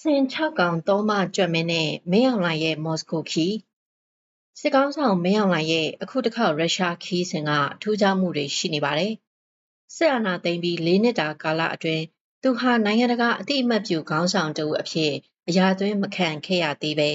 စင်၆ကောင်သုံးမကြွက်မင်းနဲ့မင်းအောင်လှိုင်ရဲ့မော်စကိုခီးစစ်ကောင်းဆောင်မင်းအောင်လှိုင်ရဲ့အခုတစ်ခေါက်ရုရှားခီးစဉ်ကထူးခြားမှုတွေရှိနေပါတယ်။စစ်အာဏာသိမ်းပြီး၄နှစ်တာကာလအတွင်းသူဟာနိုင်ငံတကာအသိအမှတ်ပြုခေါင်းဆောင်တဦးအဖြစ်အရာသွင်းမခံခဲ့ရသေးပဲ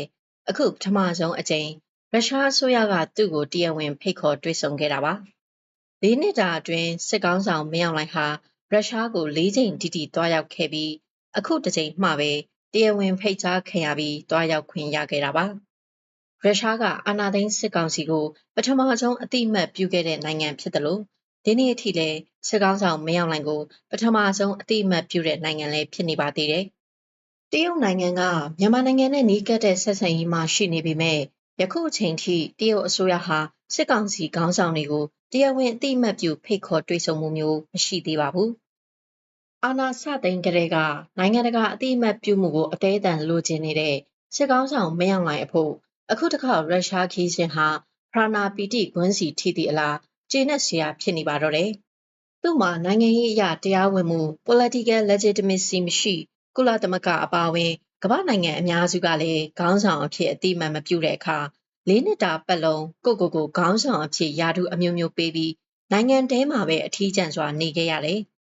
အခုပထမဆုံးအကြိမ်ရုရှားအစိုးရကသူ့ကိုတရားဝင်ဖိတ်ခေါ်တွေ့ဆုံခဲ့တာပါ။၄နှစ်တာအတွင်းစစ်ကောင်းဆောင်မင်းအောင်လှိုင်ဟာရုရှားကို၄ချိန်တိတိတွားရောက်ခဲ့ပြီးအခုတစ်ချိန်မှပဲ တရားဝင်ဖိတ်ကြားခံရပြီးတွားရောက်ခွင့်ရခဲ့တာပါ။ရုရှားကအာဏာသိမ်းစစ်ကောင်စီကိုပထမဆုံးအတိအမှတ်ပြုခဲ့တဲ့နိုင်ငံဖြစ်တယ်လို့ဒီနေ့အထိလည်းစစ်ကောင်ဆောင်မရောက်နိုင်ကိုပထမဆုံးအတိအမှတ်ပြုတဲ့နိုင်ငံလည်းဖြစ်နေပါသေးတယ်။တရုတ်နိုင်ငံကမြန်မာနိုင်ငံနဲ့နီးကပ်တဲ့ဆက်ဆံရေးမှာရှိနေပေမဲ့ယခုအချိန်ထိတရုတ်အစိုးရဟာစစ်ကောင်စီခေါင်းဆောင်တွေကိုတရားဝင်အတိအမှတ်ပြုဖိတ်ခေါ်တွေ့ဆုံမှုမျိုးမရှိသေးပါဘူး အာဏာစသိမ်းကလေးကနိုင်ငံတကာအသိအမှတ်ပြုမှုကိုအသေးအံလိုချင်နေတဲ့စစ်ကောင်းဆောင်မင်းအောင်လှိုင်အဖို့အခုတစ်ခါရုရှားခီးစဉ်ဟာဖရာနာပီတိဂွန်းစီထိသည့်အလားကျေနပ်စရာဖြစ်နေပါတော့တယ်။သူ့မှာနိုင်ငံရေးအရာတရားဝင်မှု political legitimacy မရှိကုလသမဂ္ဂအပါအဝင်ကမ္ဘာနိုင်ငံအများစုကလည်းခေါင်းဆောင်အဖြစ်အတိအမှန်မပြုတဲ့အခါလေးနှစ်တာပတ်လုံးကိုကိုကိုခေါင်းဆောင်အဖြစ်ယာတုအမျိုးမျိုးပေးပြီးနိုင်ငံတဲမှာပဲအထီးကျန်စွာနေခဲ့ရတယ်။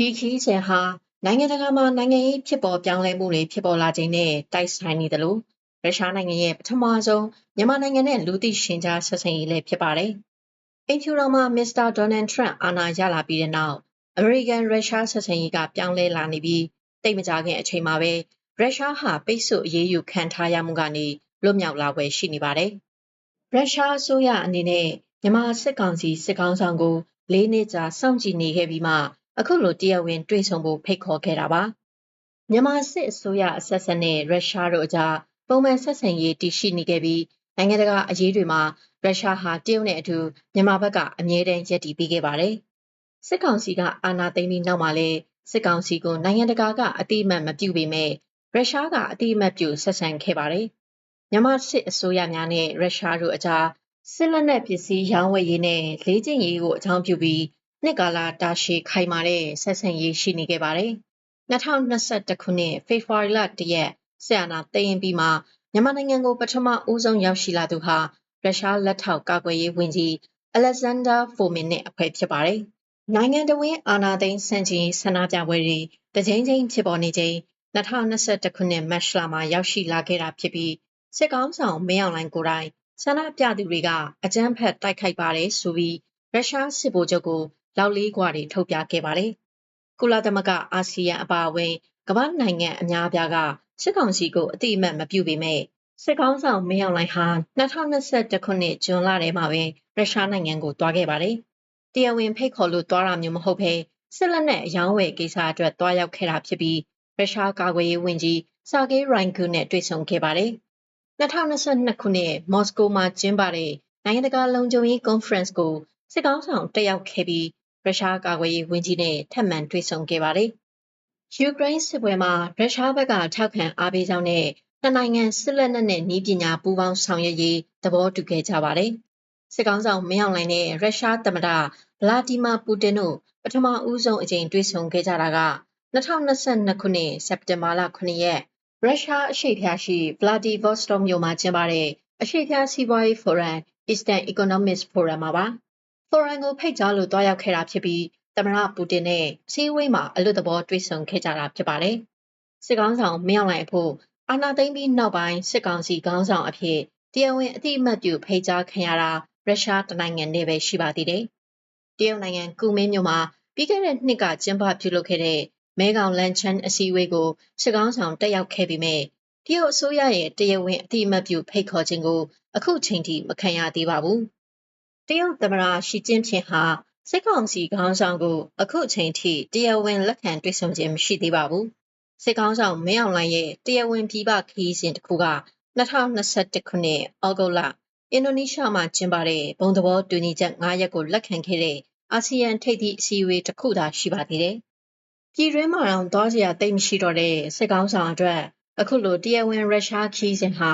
ဒီခီးစဉ်ဟာနိုင်ငံတကာမှာနိုင်ငံရေးဖြစ်ပေါ်ပြောင်းလဲမှုတွေဖြစ်ပေါ်လာခြင်းနဲ့တိုက်ဆိုင်နေတယ်လို့ရုရှားနိုင်ငံရဲ့ပထမဆုံးမြန်မာနိုင်ငံနဲ့လူသိရှင်ကြားဆက်ဆံရေးလည်းဖြစ်ပါတယ်။အင်ဖြူတော်မှာမစ္စတာဒေါ်နယ်ထရန့်အာဏာရလာပြီးတဲ့နောက်အမေရိကန်ရုရှားဆက်ဆံရေးကပြောင်းလဲလာနေပြီးတိတ်မကြခင်အချိန်မှာပဲရုရှားဟာပိတ်ဆို့အရေးယူခံထားရမှုကနေလွတ်မြောက်လာွယ်ရှိနေပါတယ်။ရုရှားအစိုးရအနေနဲ့မြန်မာစစ်ကောင်စီစစ်ကောင်ဆောင်ကိုလေးနှစ်ကြာစောင့်ကြည့်နေခဲ့ပြီးမှ အခုလိုတရားဝင်တွေ့ဆုံဖို့ဖိတ်ခေါ်ခဲ့တာပါမြန်မာစစ်အစိုးရအဆက်ဆက်နဲ့ရုရှားတို့အကြားပုံမှန်ဆက်ဆံရေးတည်ရှိနေခဲ့ပြီးနိုင်ငံတကာအရေးတွေမှာရုရှားဟာတရုတ်နဲ့အတူမြန်မာဘက်ကအမြဲတမ်းရည်တည်ပေးခဲ့ပါတယ်စစ်ကောင်စီကအာဏာသိမ်းပြီးနောက်မှာလဲစစ်ကောင်စီကိုနိုင်ငံတကာကအတိအမှတ်မပြုပေမဲ့ရုရှားကအတိအမှတ်ပြုဆက်ဆံခဲ့ပါတယ်မြန်မာစစ်အစိုးရများနဲ့ရုရှားတို့အကြားစစ်လက်နက်ပစ္စည်းရောင်းဝယ်ရေးနဲ့လေ့ကျင့်ရေးကိုအကြောင်းပြုပြီး နှစ်ကာလတာရှည်ခိုင်မာတဲ့ဆက်ဆံရေးရှိနေခဲ့ပါတယ်။2021ခုနှစ်ဖေဖော်ဝါရီလ1ရက်ဆရာနာတရင်ပြီးမှမြန်မာနိုင်ငံကိုပထမဦးဆုံးရောက်ရှိလာသူဟာရုရှားလက်ထောက်ကာကွယ်ရေးဝန်ကြီးအလက်ဇန်ဒါဖိုမင်နဲ့အဖွဲ့ဖြစ်ပါတယ်။နိုင်ငံတော်ဝင်အာဏာသိမ်းဆန့်ကျင်ဆန္ဒပြပွဲတွေတကြိမ်ကြိမ်ဖြစ်ပေါ်နေချိန်2021ခုနှစ်မတ်လမှာရောက်ရှိလာခဲ့တာဖြစ်ပြီးစစ်ကောင်းဆောင်မင်းအောင်လှိုင်ကိုယ်တိုင်ဆန္ဒပြသူတွေကအကြမ်းဖက်တိုက်ခိုက်ပါတယ်ဆိုပြီးရုရှားစစ်ဗိုလ်ချုပ်ကို လောက်လေးကွာတွေထုတ်ပြခဲ့ပါတယ်။ကုလသမဂ္ဂအာဆီယံအပါအဝင်ကမ္ဘာနိုင်ငံအများအပြားကစစ်ကောင်စီကိုအတိအမှတ်မပြုပေမဲ့စစ်ကောင်းဆောင်မင်းအောင်လှိုင်ဟာ2021ခုနှစ်ဇွန်လထဲမှာပဲရုရှားနိုင်ငံကိုတွားခဲ့ပါတယ်။တရားဝင်ဖိတ်ခေါ်လို့တွားတာမျိုးမဟုတ်ဘဲစစ်လက်နက်အယောင်းဝယ်ကိစ္စအတွက်တွားရောက်ခဲ့တာဖြစ်ပြီးရုရှားကာကွယ်ရေးဝန်ကြီးဆာဂေးရိုင်ဂူနဲ့တွေ့ဆုံခဲ့ပါတယ်။2022ခုနှစ်မော်စကိုမှာကျင်းပတဲ့နိုင်ငံတကာလုံခြုံရေးကွန်ဖရင့်ကိုစစ်ကောင်းဆောင်တက်ရောက်ခဲ့ပြီး ရုရှားကာကွယ်ရေးဝန်ကြီးနဲ့ထပ်မံတွေ့ဆုံခဲ့ပါတယ်။ယူကရိန်းစစ်ပွဲမှာရုရှားဘက်ကထောက်ခံအားပေးကြောင်းနဲ့နှစ်နိုင်ငံစစ်လက်နက်နဲ့နည်းပညာပူးပေါင်းဆောင်ရွက်ရေးသဘောတူခဲ့ကြပါတယ်။စစ်ကောင်ဆောင်မင်းအောင်လှိုင်နဲ့ရုရှားသမ္မတဗလာဒီမာပူတင်တို့ပထမဦးဆုံးအကြိမ်တွေ့ဆုံခဲ့ကြတာက2022ခုနှစ်စက်တင်ဘာလ9ရက်ရုရှားအရှေ့ဖြာရှိဗလာဒီဗော့စတော့မြို့မှာကျင်းပတဲ့အရှေ့ဖြာစီးပွားရေးဖိုရမ် Eastern Economics Forum မှာပါ ဖိုရန်ကိုဖိတ်ကြားလို့တွားရောက်ခဲ့တာဖြစ်ပြီးသမ္မတပူတင်နဲ့စီးဝေးမှာအလွတ်သဘောတွေ့ဆုံခဲ့ကြတာဖြစ်ပါတယ်။စစ်ကောင်ဆောင်မင်းအောင်လှိုင်အဖို့အာဏာသိမ်းပြီးနောက်ပိုင်းစစ်ကောင်စီခေါင်းဆောင်အဖြစ်တရားဝင်အတိအမှတ်ပြုဖိတ်ကြားခံရတာရုရှားတနိုင်ငံနဲ့ပဲရှိပါသေးတယ်။တရုတ်နိုင်ငံကူမင်းမြို့မှာပြီးခဲ့တဲ့နှစ်ကကျင်းပပြုလုပ်ခဲ့တဲ့မဲကောင်လန်ချန်အစည်းအဝေးကိုစစ်ကောင်ဆောင်တက်ရောက်ခဲ့ပြီးမြဲတရုတ်အစိုးရရဲ့တရားဝင်အတိအမှတ်ပြုဖိတ်ခေါ်ခြင်းကိုအခုချိန်ထိမခံရသေးပါဘူး တရုတ်သမ္မတရှီကျင်းဖျင်ဟာစစ်ကောင်စီခေါင်းဆောင်ကိုအခုအချိန်ထိတရားဝင်လက်ခံတွေ့ဆုံခြင်းမရှိသေးပါဘူး။စစ်ကောင်ဆောင်မင်းအောင်လှိုင်ရဲ့တရားဝင်ပြည်ပခရီးစဉ်တစ်ခုက2021ခုနှစ်ဩဂုတ်လအင်ဒိုနီးရှားမှာကျင်းပတဲ့ဘုံသဘောတူညီချက်9ရက်ကိုလက်ခံခဲ့တဲ့အာဆီယံထိပ်သီးအစည်းအဝေးတစ်ခုသာရှိပါသေးတယ်။ပြည်တွင်းမှာတော့သွားစရာတိတ်မရှိတော့တဲ့စစ်ကောင်ဆောင်အတွက်အခုလိုတရားဝင်ရုရှားခီးစဉ်ဟာ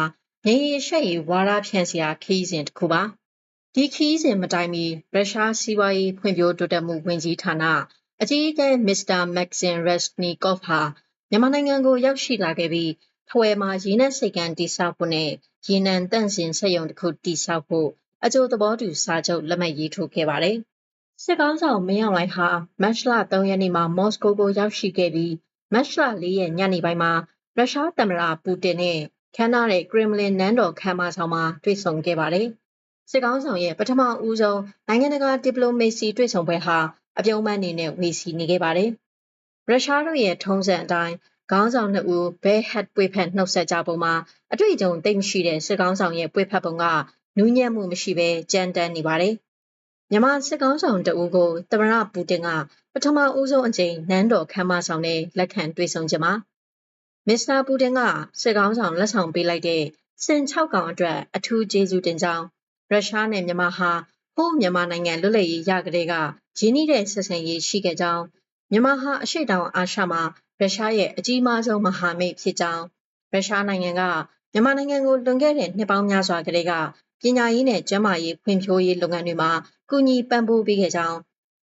ငြိမ်းရရှိရေးဝါဒဖြန့်စရာခီးစဉ်တစ်ခုပါ။ ဒီခီးစဉ်မတိုင်မီရုရှားစီးပွားရေးဖွံ့ဖြိုးတိုးတက်မှုဝန်ကြီးဌာနအကြီးအကဲမစ္စတာမက်ဆင်ရက်စနီကော့ဖ်ဟာမြန်မာနိုင်ငံကိုရောက်ရှိလာခဲ့ပြီးထဝယ်မှာရေနက်စိတ်ကမ်းတိဆောက်ဖို့နဲ့ရေနံတန့်စင်ဆက်ယုံတစ်ခုတိဆောက်ဖို့အကျိုးသဘောတူစာချုပ်လက်မှတ်ရေးထိုးခဲ့ပါတယ်။စစ်ကောင်းဆောင်မင်းအောင်လှိုင်ဟာမတ်လ3ရက်နေ့မှာမော်စကိုကိုရောက်ရှိခဲ့ပြီးမတ်လ4ရက်ညနေပိုင်းမှာရုရှားသမ္မတပူတင်နဲ့ခမ်းနားတဲ့ကရင်မလင်နန်းတော်ခမ်းမဆောင်မှာတွေ့ဆုံခဲ့ပါတယ်။ စစ်ကောင်းဆောင်ရဲ့ပထမဦးဆုံးနိုင်ငံတကာဒီပလိုမေစီတွေ့ဆုံပွဲဟာအပြုံးမန်းအနေနဲ့ဝေစီနေခဲ့ပါတယ်။ရုရှားတို့ရဲ့ထုံးစံအတိုင်းခေါင်းဆောင်နှစ်ဦးဘဲဟက်ပွေဖက်နှုတ်ဆက်ကြပုံမှာအတွေ့အကြုံသိမ့်မရှိတဲ့စစ်ကောင်းဆောင်ရဲ့ပွေဖက်ပုံကနူးညံ့မှုမရှိဘဲကြမ်းတမ်းနေပါတယ်။မြန်မာစစ်ကောင်းဆောင်တဦးကိုသမ္မတပူတင်ကပထမဦးဆုံးအကြိမ်နန်းတော်ခမ်းမဆောင်နဲ့လက်ခံတွေ့ဆုံကြမှာမစ္စတာပူတင်ကစစ်ကောင်းဆောင်လက်ဆောင်ပေးလိုက်တဲ့စင်6កောင်အတွက်အထူးကျေးဇူးတင်ကြောင်း ရုရှားနဲ့မြန်မာဟာဟိုးမြန်မာနိုင်ငံလွတ်လပ်ရေးရကလေးကရင်းနှီးတဲ့ဆက်ဆံရေးရှိခဲ့ကြောင်းမြန်မာဟာအရှိတောင်အာရှမှာရုရှားရဲ့အကြီးမားဆုံးမဟာမိတ်ဖြစ်ကြောင်းရုရှားနိုင်ငံကမြန်မာနိုင်ငံကိုလွန်ခဲ့တဲ့နှစ်ပေါင်းများစွာကလေးကပညာရေးနဲ့ကျန်းမာရေးဖွံ့ဖြိုးရေးလုပ်ငန်းတွေမှာကူညီပံ့ပိုးပေးခဲ့ကြောင်း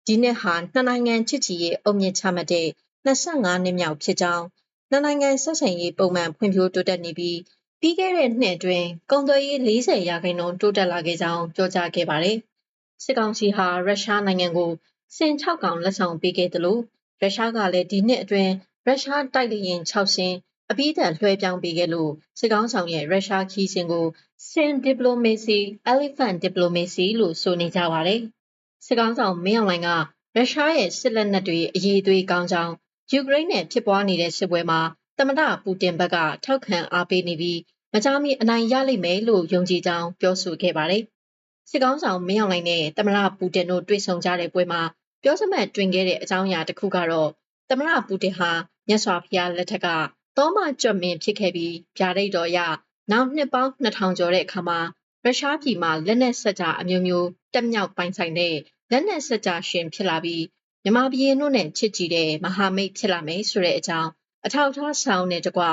ဒီနှစ်ဟာနှစ်နိုင်ငံချစ်ကြည်ရေးအုပ်မြင့်ချမှတ်တဲ့25နှစ်မြောက်ဖြစ်ကြောင်းနှစ်နိုင်ငံဆက်ဆံရေးပုံမှန်ဖွံ့ဖြိုးတိုးတက်နေပြီး ပြီးခဲ့တဲ့နှစ်အတွင်းကုန်သွယ်ရေး40ရာခိုင်နှုန်းတိုးတက်လာခဲ့ကြောင်းပြောကြားခဲ့ပါတယ်။စစ်ကောင်စီဟာရုရှားနိုင်ငံကိုစင်6កောင်လက်ဆောင်ပေးခဲ့တယ်လို့ရုရှားကလည်းဒီနှစ်အတွင်းရုရှားတိုက်လေယာဉ်6စင်းအပိဓာလွှဲပြောင်းပေးခဲ့လို့စစ်ကောင်းဆောင်ရဲ့ရုရှားခီးစဉ်ကိုစင်ဒီပလိုမေစီ elephant diplomacy လို့ဆိုနေကြပါတယ်။စစ်ကောင်းဆောင်မင်းအောင်လှိုင်ကရုရှားရဲ့စစ်လက်နက်တွေအရေးအသွေးကောင်းကြောင်းယူကရိန်းနဲ့ဖြစ်ပွားနေတဲ့စစ်ပွဲမှာ သမ္မတပူတင်ဘက်ကထောက်ခံအားပေးနေပြီးမကြာမီအနိုင်ရလိမ့်မယ်လို့ယုံကြည်ကြောင်းပြောဆိုခဲ့ပါတယ်။စစ်ကောင်းဆောင်မင်းအောင်လှိုင်နဲ့သမ္မတပူတင်တို့တွေ့ဆုံကြတဲ့ပွဲမှာပြောစမှတ်တွင်ခဲ့တဲ့အကြောင်းအရာတစ်ခုကတော့သမ္မတပူတင်ဟာမြတ်စွာဘုရားလက်ထက်ကသောမကြွမင်းဖြစ်ခဲ့ပြီးဗျာဒိတ်တော်ရနောက်နှစ်ပေါင်း2000ကျော်တဲ့အခါမှာရုရှားပြည်မှာလက်နက်စက်ကြအမျိုးမျိုးတက်မြောက်ပိုင်ဆိုင်တဲ့လက်နက်စက်ကြရှင်ဖြစ်လာပြီးမြမပြည်တို့နဲ့ချစ်ကြည်တဲ့မဟာမိတ်ဖြစ်လာမယ်ဆိုတဲ့အကြောင်း အထောက်အထားဆောင်တဲ့တကွ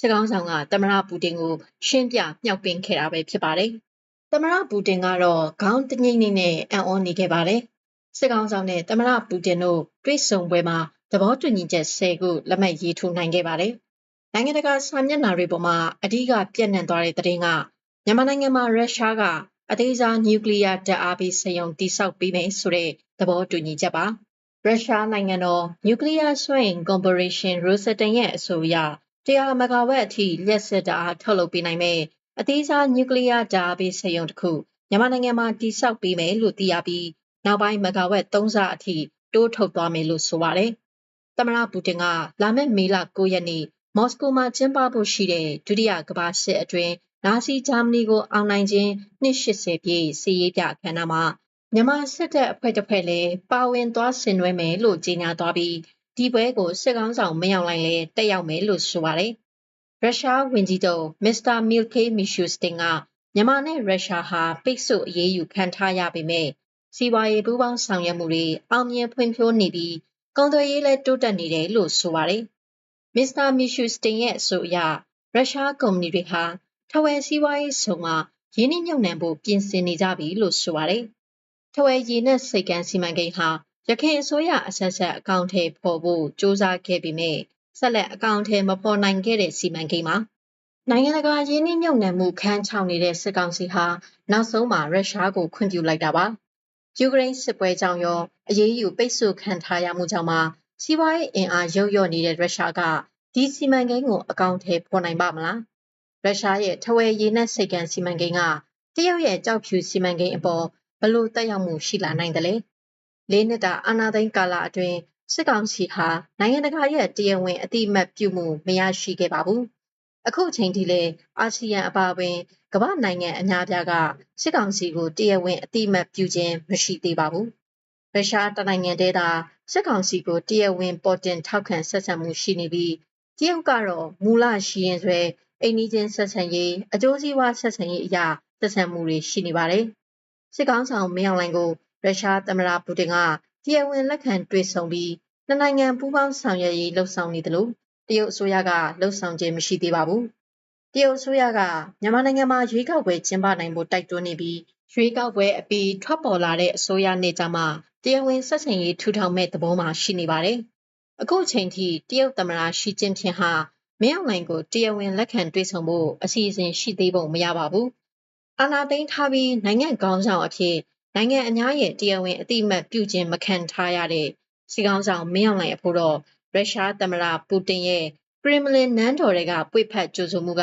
စစ်ကောင်းဆောင်ကသမ္မတပူတင်ကိုရှင်းပြမြောက်ပင်ခဲ့တာပဲဖြစ်ပါတယ်။သမ္မတပူတင်ကတော့ခေါင်းတငိမ့်နေနဲ့အံ့ဩနေခဲ့ပါတယ်။စစ်ကောင်းဆောင်နဲ့သမ္မတပူတင်တို့တွေ့ဆုံပွဲမှာသဘောတူညီချက်၁၀ခုလက်မှတ်ရေးထိုးနိုင်ခဲ့ပါတယ်။နိုင်ငံတကာစာမျက်နှာတွေပေါ်မှာအဓိကပြန့်နှံ့သွားတဲ့သတင်းကမြန်မာနိုင်ငံမှာရုရှားကအသေးစားနျူကလ িয়ার တပ်အားပေးစက်ရုံတိစောက်ပေးမယ်ဆိုတဲ့သဘောတူညီချက်ပါ။ ရုရှားနိုင်ငံတော် Nuclear စွမ်းအင် Corporation Rosatom ရဲ့အဆိုအရ100မဂါဝက်အထိလျှက်စစ်ဓာတ်အားထုတ်လုပ်ပေးနိုင်မယ့်အသေးစား Nuclear ဓာတ်ပေးစက်ရုံတစ်ခုမြန်မာနိုင်ငံမှာတည်ဆောက်ပေးမယ်လို့သိရပြီးနောက်ပိုင်းမဂါဝက်3ဆအထိတိုးထုတ်သွားမယ်လို့ဆိုပါတယ်။သမ္မတပူတင်ကလာမယ့်မေလ9ရက်နေ့မော်စကိုမှာကျင်းပဖို့ရှိတဲ့ဒုတိယကမ္ဘာစစ်အတွင်းနာဇီဂျာမနီကိုအောင်နိုင်ခြင်းနှစ်80ပြည့်စည်ရေးပြအခမ်းအနားမှာ မြန်မာစစ်တပ်အဖွဲ့တစ်ဖွဲ့လည်းပါဝင်သွားဆင်နွှဲမယ်လို့ကြေညာသွားပြီးဒီပွဲကိုစစ်ကောင်းဆောင်မရောက်လိုက်လည်းတက်ရောက်မယ်လို့ဆိုပါတယ်။ရုရှားဝန်ကြီးချုပ်မစ္စတာမီလ်ကေမီရှူစတင်ကမြန်မာနဲ့ရုရှားဟာပိတ်ဆို့အရေးယူခံထားရပေမဲ့စီးပွားရေးပူးပေါင်းဆောင်ရွက်မှုတွေအောင်မြင်ဖွံ့ဖြိုးနေပြီးကုန်သွယ်ရေးလည်းတိုးတက်နေတယ်လို့ဆိုပါတယ်။မစ္စတာမီရှူစတင်ရဲ့အဆိုအရရုရှားကုမ္ပဏီတွေဟာထဝယ်စီးပွားရေးဆုံမှာရင်းနှီးမြှုပ်နှံဖို့ပြင်ဆင်နေကြပြီလို့ဆိုပါတယ်။ ထဝယ်ရေနက်စိတ်ကမ်းစီမံကိန်းဟာရခိုင်အစိုးရအဆက်ဆက်အကောင့်ထဲပေါ်ဖို့စ조사ခဲ့ပေမဲ့ဆက်လက်အကောင့်ထဲမပေါ်နိုင်ခဲ့တဲ့စီမံကိန်းမှာနိုင်ငံတကာရင်းနှီးမြှုပ်နှံမှုခန်းချောင်နေတဲ့စစ်ကောင်စီဟာနောက်ဆုံးမှာရုရှားကိုခွင့်ပြုလိုက်တာပါ။ယူကရိန်းစစ်ပွဲကြောင့်ရောအရေးယူပိတ်ဆို့ခံထားရမှုကြောင့်မှစီးပွားရေးအင်အားရုပ်ရော့နေတဲ့ရုရှားကဒီစီမံကိန်းကိုအကောင့်ထဲပေါ်နိုင်ပါမလားရုရှားရဲ့ထဝယ်ရေနက်စိတ်ကမ်းစီမံကိန်းကတရုတ်ရဲ့ကြောက်ဖြူစီမံကိန်းအပေါ် ဘလို့တက်ရောက်မှုရှိလာနိုင်တယ်လဲလေးနှစ်တာအာဏာသိမ်းကာလအတွင်းစစ်ကောင်စီဟာနိုင်ငံတကာရဲ့တရားဝင်အတိအမှတ်ပြုမှုမရရှိခဲ့ပါဘူးအခုချိန်ထိလည်းအာဆီယံအပါအဝင်ကမ္ဘာနိုင်ငံအများပြားကစစ်ကောင်စီကိုတရားဝင်အတိအမှတ်ပြုခြင်းမရှိသေးပါဘူးရုရှားတနိုင်ငံတည်းသာစစ်ကောင်စီကိုတရားဝင်ပေါ်တင်ထောက်ခံဆက်ဆံမှုရှိနေပြီးတရုတ်ကတော့မူလရှိရင်ဆွဲအိမ်နီးချင်းဆက်ဆံရေးအကျိုးစီးပွားဆက်ဆံရေးအရာသက်ဆိုင်မှုတွေရှိနေပါတယ်။ စစ်ကောင်းဆောင်မင်းအောင်လှိုင်ကိုရုရှားသမ္မတပူတင်ကတရားဝင်လက်ခံတွေ့ဆုံပြီးနှစ်နိုင်ငံပူးပေါင်းဆောင်ရွက်ရေးလှုံ့ဆော်နေတယ်လို့တရုတ်အစိုးရကလှုံ့ဆော်ခြင်းမရှိသေးပါဘူး။တရုတ်အစိုးရကမြန်မာနိုင်ငံမှာရွေးကောက်ပွဲကျင်းပနိုင်ဖို့တိုက်တွန်းနေပြီးရွေးကောက်ပွဲအပြီးထွက်ပေါ်လာတဲ့အစိုးရနေကြမှာတရားဝင်ဆက်ဆံရေးထူထောင်မဲ့သဘောမှရှိနေပါတယ်။အခုအချိန်ထိတရုတ်သမ္မတရှီကျင်းဖျင်ဟာမင်းအောင်လှိုင်ကိုတရားဝင်လက်ခံတွေ့ဆုံဖို့အစီအစဉ်ရှိသေးပုံမရပါဘူး။ အာဏာသိမ်းထားပြီးနိုင်ငံကောင်းဆောင်အဖြစ်နိုင်ငံအများရဲ့တရားဝင်အတိအမှတ်ပြုခြင်းမခံထားရတဲ့စီကောင်းဆောင်မင်းအောင်လှိုင်အဖို့တော့ရုရှားသမ္မတပူတင်ရဲ့ကရမလင်နန်းတော်တွေကပွေဖက်ကြိုဆိုမှုက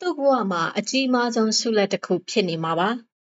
သူ့ဘဝမှာအကြီးမားဆုံးဆုလက်တစ်ခုဖြစ်နေမှာပါ။